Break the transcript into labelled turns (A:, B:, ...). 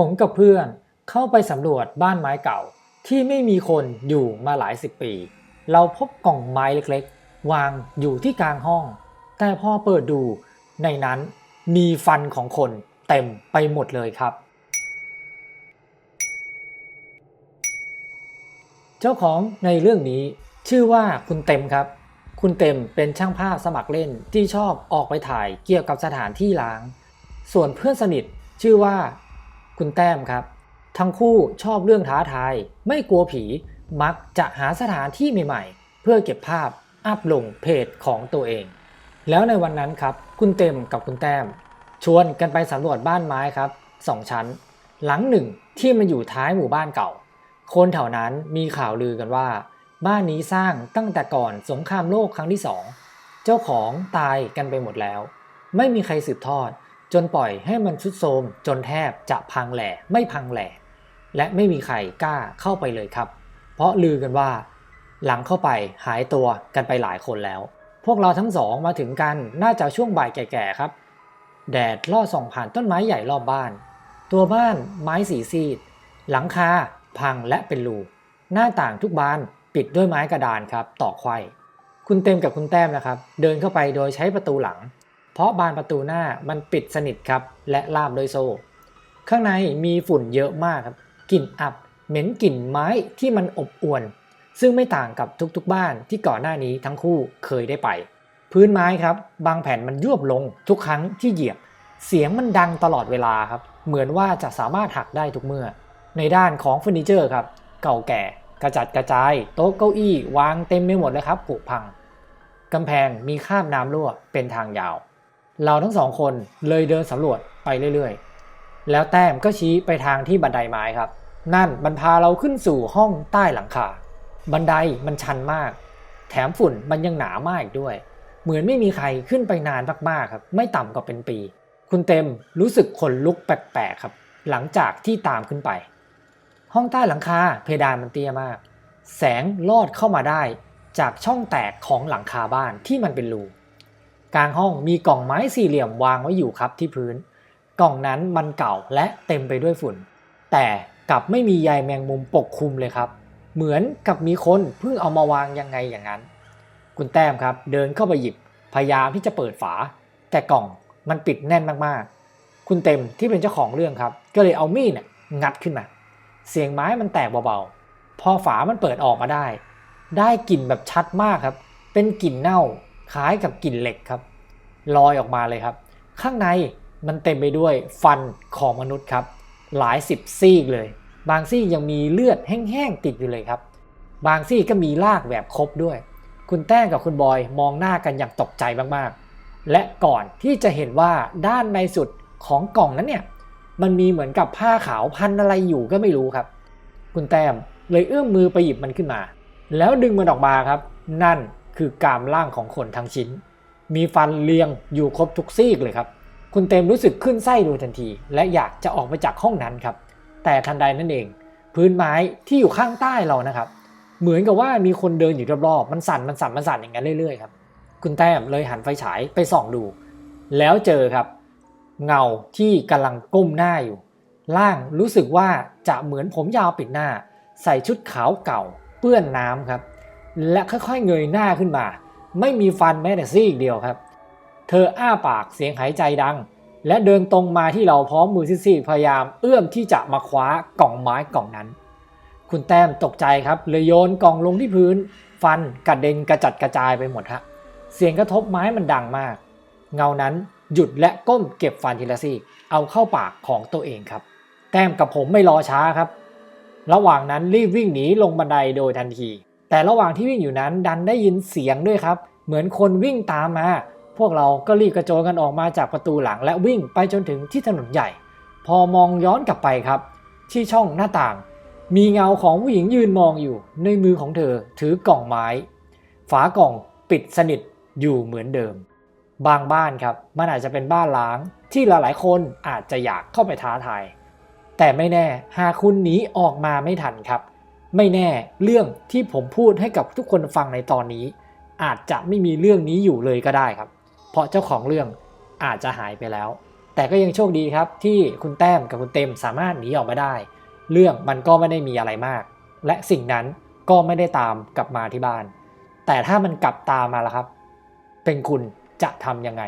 A: ผมกับเพื่อนเข้าไปสำรวจบ้านไม้เก่า ที่ไม่มีคนอยู่มาหลายสิบปี เราพบกล่องไม้เล็กๆ วางอยู่ที่กลางห้อง แต่พอเปิดดูในนั้นมีฟันของคนเต็มไปหมดเลยครับ เจ้าของในเรื่องนี้ชื่อว่าคุณเต็มครับ คุณเต็มเป็นช่างภาพสมัครเล่นที่ชอบออกไปถ่ายเกี่ยวกับสถานที่ล้าง ส่วนเพื่อนสนิทชื่อว่า คุณแต้มครับ ทั้งคู่ชอบเรื่องท้าทาย ไม่กลัวผี มักจะหาสถานที่ใหม่ๆ เพื่อเก็บภาพอัพลงเพจของตัวเอง แล้วในวันนั้นครับ คุณเต็มกับคุณแต้ม ชวนกันไปสำรวจบ้านไม้ครับสองชั้น หลังหนึ่งที่มันอยู่ท้ายหมู่บ้านเก่า คนแถวนั้นมีข่าวลือกันว่า บ้านนี้สร้างตั้งแต่ก่อนสงครามโลกครั้งที่สอง เจ้าของตายกันไปหมดแล้ว ไม่มีใครสืบทอด จนปล่อยให้มันทรุดโทมจนแทบจะพังแหล่ไม่พังแหล่และไม่มีใครกล้าเข้าไปเลยครับ เพราะลือกันว่า หลังเข้าไปหายตัวกันไปหลายคนแล้ว พวกเราทั้งสองมาถึงกันน่าจะช่วงบ่ายแก่ๆครับ แดดลอดส่องผ่านต้นไม้ใหญ่รอบบ้าน ตัวบ้านไม้สีซีด หลังคาพังและเป็นรูหน้าต่างทุกบานปิดด้วยไม้กระดานครับต่อกไขว้คุณเต็มกับคุณแต้มนะครับ เดินเข้าไปโดยใช้ประตูหลัง เพราะบานประตูหน้ามันปิดสนิทครับและล่ามด้วยโซ่ ข้างในมีฝุ่นเยอะมากครับกลิ่นอับเหม็นกลิ่นไม้ที่มันอบอวน ซึ่งไม่ต่างกับทุกๆบ้านที่ก่อนหน้านี้ทั้งคู่เคยได้ไป พื้นไม้ครับ บางแผ่นมันยวบลงทุกครั้งที่เหยียบ เสียงมันดังตลอดเวลาครับ เหมือนว่าจะสามารถหักได้ทุกเมื่อ ในด้านของเฟอร์นิเจอร์ครับ เก่าแก่กระจัดกระจาย โต๊ะเก้าอี้วางเต็มไปหมดเลยครับผุพังกำแพงมีคราบน้ำรั่วเป็นทางยาว เราทั้งสองคนเลยเดินสำรวจไปเรื่อยๆ แล้วแต้มก็ชี้ไปทางที่บันไดไม้ครับ นั่นมันพาเราขึ้นสู่ห้องใต้หลังคา บันไดมันชันมาก แถมฝุ่นมันยังหนามากอีกด้วย เหมือนไม่มีใครขึ้นไปนานมากๆครับ ไม่ต่ำกว่าเป็นปี คุณเต็มรู้สึกขนลุกแปลกๆครับ หลังจากที่ตามขึ้นไป ห้องใต้หลังคาเพดานมันเตี้ยมาก แสงลอดเข้ามาได้จากช่องแตกของหลังคาบ้านที่มันเป็นรู กลางห้องมีกล่องไม้สี่เหลี่ยมวางไว้อยู่ครับที่พื้น กล่องนั้นมันเก่าและเต็มไปด้วยฝุ่น แต่กลับไม่มีใยแมงมุมปกคลุมเลยครับ เหมือนกับมีคนเพิ่งเอามาวางยังไงอย่างนั้น คุณแต้มครับเดินเข้าไปหยิบพยายามที่จะเปิดฝา แต่กล่องมันปิดแน่นมากๆ คุณเต็มที่เป็นเจ้าของเรื่องครับ ก็เลยเอามีดเนี่ยงัดขึ้นมา เสียงไม้มันแตกเบาๆ พอฝามันเปิดออกมาได้ ได้กลิ่นแบบชัดมากครับ เป็นกลิ่นเน่า คล้ายกับกิ่นเหล็กครับลอยออกมาเลยครับ ข้างในมันเต็มไปด้วยฟันของมนุษย์ครับ หลายสิบซี่เลย บางซี่ยังมีเลือดแห้งๆติดอยู่เลยครับ บางซี่ก็มีรากแบบครบด้วย คุณแต้งกับคุณบอยมองหน้ากันอย่างตกใจมากๆ และก่อนที่จะเห็นว่าด้านในสุดของกล่องนั้นเนี่ยมันมีเหมือนกับผ้าขาวพันอะไรอยู่ก็ไม่รู้ครับ คุณแต้มเลยเอื้อมมือไปหยิบมันขึ้นมา แล้วดึงมันออกมาครับ นั่น คือกามล่างของคนทั้งชิ้น มีฟันเรียงอยู่ครบทุกซี่เลยครับ คุณเต็มรู้สึกขึ้นไส้โดยทันที และอยากจะออกไปจากห้องนั้นครับ แต่ทันใดนั่นเอง พื้นไม้ที่อยู่ข้างใต้เรานะครับ เหมือนกับว่ามีคนเดินอยู่รอบๆมันสั่นมันสั่นมันสั่นอย่างนั้นเรื่อยๆครับคุณแต้มเลยหันไฟฉายไปส่องดู แล้วเจอครับ เงาที่กำลังก้มหน้าอยู่ ล่างรู้สึกว่าจะเหมือนผมยาวปิดหน้า ใส่ชุดขาวเก่า เปื้อนน้ำครับ และค่อยๆเงยหน้าขึ้นมา ไม่มีฟันแม้แต่ซี่เดียวครับ เธออ้าปากเสียงหายใจดัง และเดินตรงมาที่เราพร้อมมือซีดๆพยายามเอื้อมที่จะมาคว้ากล่องไม้กล่องนั้น คุณแต้มตกใจครับเลยโยนกล่องลงที่พื้น ฟันกระเด็นกระจัดกระจายไปหมดฮะเสียงกระทบไม้มันดังมาก เงานั้นหยุดและก้มเก็บฟันทีละซี่เอาเข้าปากของตัวเองครับ แต้มกับผมไม่รอช้าครับ ระหว่างนั้นรีบวิ่งหนีลงบันไดโดยทันที แต่ระหว่างที่วิ่งอยู่นั้นดันได้ยินเสียงด้วยครับ เหมือนคนวิ่งตามมา พวกเราก็รีบกระโจนกันออกมาจากประตูหลังและวิ่งไปจนถึงที่ถนนใหญ่ พอมองย้อนกลับไปครับ ที่ช่องหน้าต่าง มีเงาของผู้หญิงยืนมองอยู่ ในมือของเธอถือกล่องไม้ ฝากล่องปิดสนิทอยู่เหมือนเดิม บางบ้านครับมันอาจจะเป็นบ้านล้างที่หลายๆคนอาจจะอยากเข้าไปท้าทายแต่ไม่แน่หากคุณหนีออกมาไม่ทันครับ ไม่แน่เรื่องที่ผมพูดให้กับทุกคนฟังในตอนนี้ อาจจะไม่มีเรื่องนี้อยู่เลยก็ได้ครับ เพราะเจ้าของเรื่องอาจจะหายไปแล้ว แต่ก็ยังโชคดีครับที่คุณแต้มกับคุณเต็มสามารถหนีออกมาได้ เรื่องมันก็ไม่ได้มีอะไรมาก และสิ่งนั้นก็ไม่ได้ตามกลับมาที่บ้าน แต่ถ้ามันกลับตามมาแล้วครับ เป็นคุณจะทำยังไง